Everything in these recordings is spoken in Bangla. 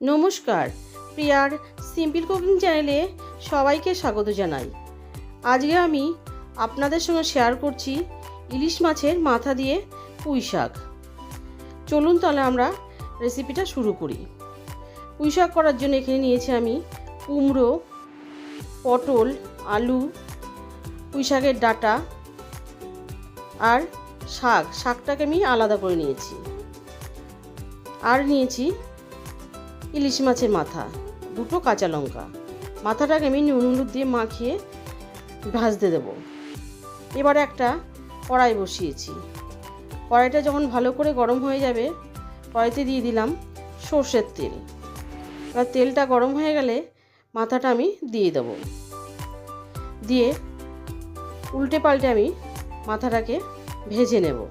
নমস্কার, প্রিয়ার সিম্পল কুকিং চ্যানেলে সবাইকে স্বাগত জানাই। আজকে আমি আপনাদের সঙ্গে শেয়ার করছি ইলিশ মাছের মাথা দিয়ে পুঁই শাক। চলুন তাহলে আমরা রেসিপিটা শুরু করি। পুঁই শাক করার জন্য এখানে নিয়েছি আমি কুমড়ো, পটল, আলু, পুঁই শাকের ডাটা আর শাক। শাকটাকে আমি আলাদা করে নিয়েছি। আর নিয়েছি ইলিশ মাছের মাথা, দুটো কাঁচা লঙ্কা। মাথাটাকে আমি নুন হলুদ দিয়ে মাখিয়ে ভাজতে দেবো। এবার একটা কড়াই বসিয়েছি। কড়াইটা যখন ভালো করে গরম হয়ে যাবে, কড়াইতে দিয়ে দিলাম সর্ষের তেল। এবার তেলটা গরম হয়ে গেলে মাথাটা আমি দিয়ে দেবো। দিয়ে উল্টে পাল্টে আমি মাথাটাকে ভেজে নেব।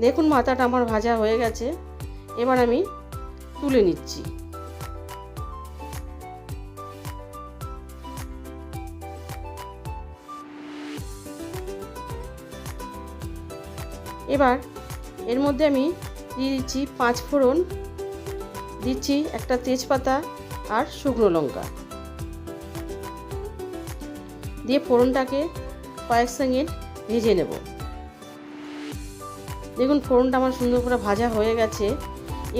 দেখুন মাথাটা আমার ভাজা হয়ে গেছে। এবার আমি তুলে নিচ্ছি। এবার এর মধ্যে আমি দিয়ে দিচ্ছি পাঁচ ফোড়ন, দিচ্ছি একটা তেজপাতা আর শুকনো লঙ্কা। দিয়ে ফোড়নটাকে কয়েক সেকেন্ড ভেজে নেব। দেখুন ফোড়নটা আমার সুন্দর করে ভাজা হয়ে গেছে।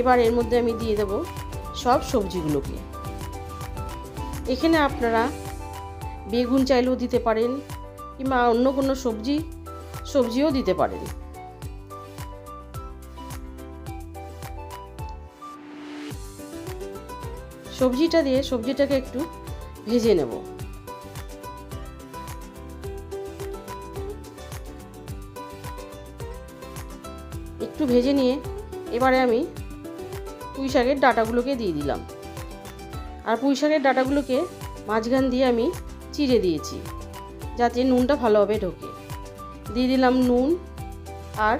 এবার এর মধ্যে আমি দিয়ে দেব সব সবজিগুলোকে। এখানে আপনারা বেগুন চাইলেও দিতে পারেন কিংবা অন্য কোনো সবজি, সবজিও দিতে পারেন। সবজিটা দিয়ে সবজিটাকে একটু ভেজে নেব। একটু ভেজে নিয়ে এবারে আমি পুঁই শাকের ডাটাগুলোকে দিয়ে দিলাম। আর পুঁই শাকের ডাটাগুলোকে মাঝখান দিয়ে আমি চিড়ে দিয়েছি, যাতে নুনটা ভালোভাবে ঢোকে। দিয়ে দিলাম নুন আর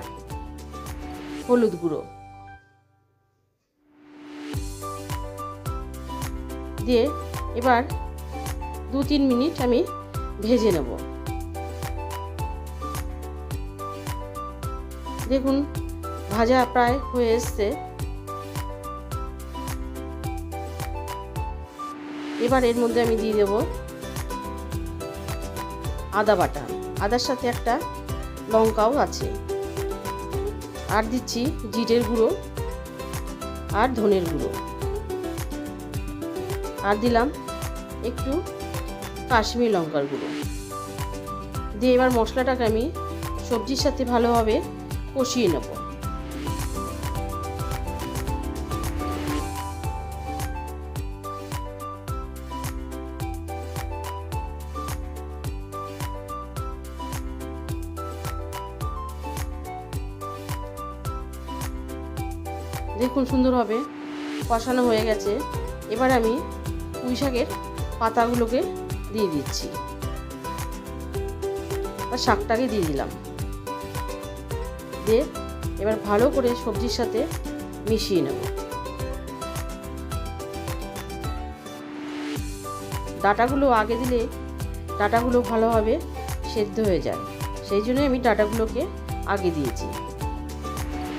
হলুদ গুঁড়ো। দিয়ে এবার দু তিন মিনিট আমি ভেজে নেব। দেখুন, ভাজা প্রায় হয়ে এসছে। এবার এর মধ্যে আমি দিয়ে দেব আদা বাটা। আদার সাথে একটা লঙ্কাও আছে। আর দিচ্ছি জিরের গুঁড়ো আর ধনের গুঁড়ো। আর দিলাম একটু কাশ্মীর লঙ্কার গুঁড়ো। দিয়ে এবার মশলাটাকে আমি সবজির সাথে ভালোভাবে কষিয়ে নেব। দেখুন সুন্দরভাবে কষানো হয়ে গেছে। এবার আমি পুঁই শাকের পাতাগুলোকে দিয়ে দিচ্ছি। আর শাকটাকে দিয়ে দিলাম। দিয়ে এবার ভালো করে সবজির সাথে মিশিয়ে নেব। ডাটাগুলো আগে দিলে ডাটাগুলো ভালোভাবে সেদ্ধ হয়ে যায়। সেই জন্য আমি ডাটাগুলোকে আগে দিয়েছি।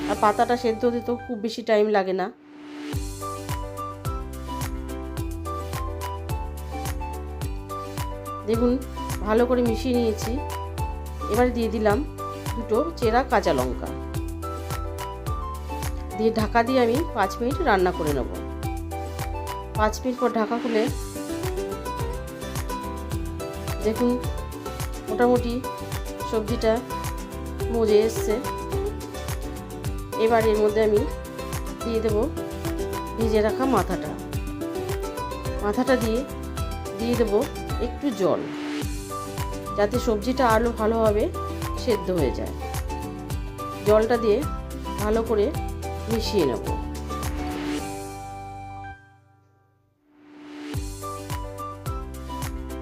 আর পাতাটা সেদ্ধ হতে তো খুব বেশি টাইম লাগে না। দেখুন, ভালো করে মিশিয়ে নিয়েছি। এবার দিয়ে দিলাম দুটো চেরা কাঁচা লঙ্কা। দিয়ে ঢাকা দিয়ে আমি পাঁচ মিনিট রান্না করে নেব। পাঁচ মিনিট পর ঢাকা খুলে দেখুন, মোটামুটি সবজিটা মজে এসছে। এবার এর মধ্যে আমি দিয়ে দেব ভিজে রাখা মাথাটা। মাথাটা দিয়ে দিয়ে দেবো একটু জল, যাতে সবজিটা আরও ভালোভাবে সেদ্ধ হয়ে যায়। জলটা দিয়ে ভালো করে মিশিয়ে নেব।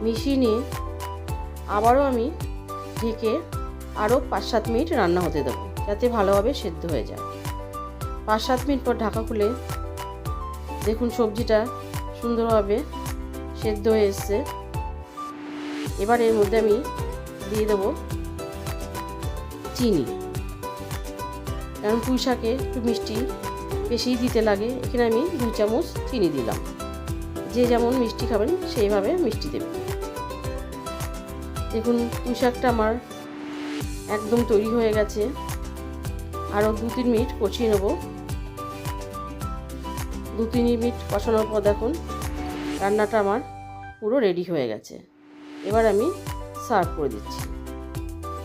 মিশিয়ে নিয়ে আবারও আমি ঢেকে আরও পাঁচ সাত মিনিট রান্না হতে দেবো। যাতে ভালোভাবে সেদ্ধ হয়ে যায়। পাঁচ সাত মিনিট পর ঢাকা খুলে দেখুন সবজিটা সুন্দরভাবে সেদ্ধ হয়ে এসছে। এবার এর মধ্যে আমি দিয়ে দেবো চিনি। কারণ পুঁই শাকে একটু মিষ্টি বেশিই দিতে লাগে, এখানে আমি দুই চামচ চিনি দিলাম। যে যেমন মিষ্টি খাবেন, সেইভাবে মিষ্টি দেবেন। দেখুন পুঁই শাকটা আমার একদম তৈরি হয়ে গেছে। আরও দু তিন মিনিট কষিয়ে নেব। দু তিন মিনিট কষানোর পর দেখুন, রান্নাটা আমার পুরো রেডি হয়ে গেছে। এবার আমি সার্ভ করে দিচ্ছি।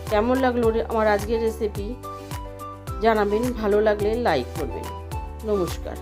কেমন লাগল আমার আজকের রেসিপি জানাবেন, ভালো লাগলে লাইক করবেন। নমস্কার।